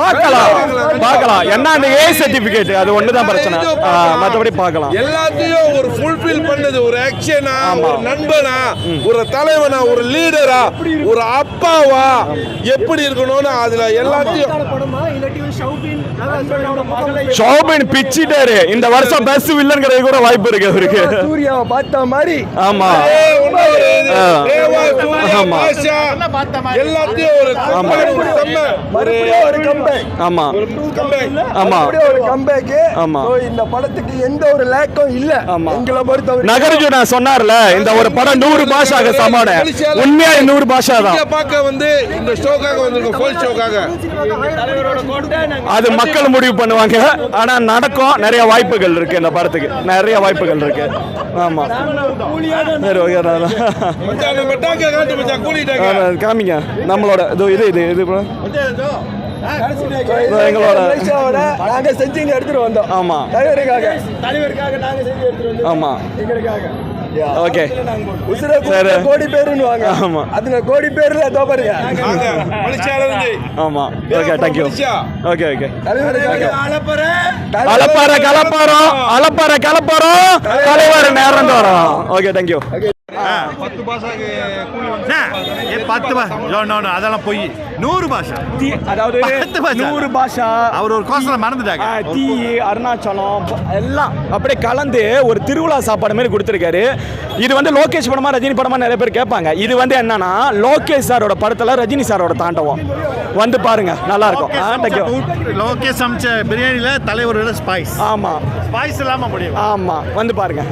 பார்க்கலாம். பார்க்கலாம். என்ன அந்த ஏ சர்டிபிகேட் அது ஒன்று தான் பிரச்சனை. மற்றபடி பார்க்கலாம். எல்லாத்தையும் ஒரு ஃபுல்ஃபில் பண்ணது ஒரு ஆக்ஷனா ஒரு நண்பனா ஒரு தலைவனா ஒரு லீடரா ஒரு அப்பாவா? எப்படி இருக்கணும்னு அதுல எல்லாத்தையும் ஷோபின் பிச்சிட்டாரு. இந்த வருஷம் பெஸ்ட் வில்லன்கிறது கூட வாய்ப்பு இருக்கு அவருக்கு. சூர்யாவை பார்த்த மாதிரி. ஆமா. ஆமா. பாஷா, எல்லாத்தையும் ஒரு ஆமா. ஒரு. இந்த படத்துக்கு எந்த ஒரு லேக்கும் இல்ல. ஆமா. எங்களை பொறுத்தவரை. நகர்ஜுனா சொன்னார்ல இந்த ஒரு படம் நூறு பாஷாக சமான. உண்மையா நூறு பாஷா தான் பார்க்க வந்து இந்த ஷோக்காக வந்திருக்கோம் ஃபோல் ஷோக்காக. அது மக்கள் முடிவு பண்ணுவாங்க. ஆனா நடக்கும். நிறைய வாய்ப்புகள் இருக்கு இந்த படத்துக்கு. நிறைய வாய்ப்புகள் இருக்கு. ஆமா. சரி ஓகே ஆ, காமிங்க. நம்மளோட இது இது இது இது எங்களோட. நாங்க செஞ்சு எடுத்துட்டு வந்தோம். ஆமா. தலைவருக்காக. தலைவருக்காக நாங்க செஞ்சு எடுத்துட்டு வந்தோம். ஆமா. எங்களுக்காக. ஓகே. உசுர சரி. கோடி பேருன்னு வாங்க. ஆமா. அதுங்க கோடி பேர்ல தோ பாருங்க. ஆமா. Okay thank you Malaysia. Okay okay. தலைவருக்காக. அலப்பார கலப்பாரம் அலப்பார கலப்பாரம் தலைவர் நேரம் வரோம் ஓகே கூலி ஏ பத்து பாஷா. அதெல்லாம் பொய். நூறு பாஷா. அதாவது பத்து பாஷா. நூறு பாஷா. அவர் ஒரு கோசல மறந்துட்டாங்க. டீ அருணாச்சலம் எல்லாம். அப்படியே கலந்து ஒரு திருவிழா சாப்பாடு மாதிரி கொடுத்துருக்காரு. இது வந்து லோகேஷ் படமா ரஜினி படமா நிறைய பேர் கேட்பாங்க. இது வந்து என்னன்னா லோகேஷ் சாரோட படத்துல ரஜினி சாரோட தாண்டவம். வந்து பாருங்க நல்லா இருக்கும். லோகேஷ் சமைச்ச பிரியாணியில் தலைவரோட ஸ்பைஸ் ஆமா. ஸ்பைஸ் இல்லாமல் முடியும். ஆமா. வந்து பாருங்க.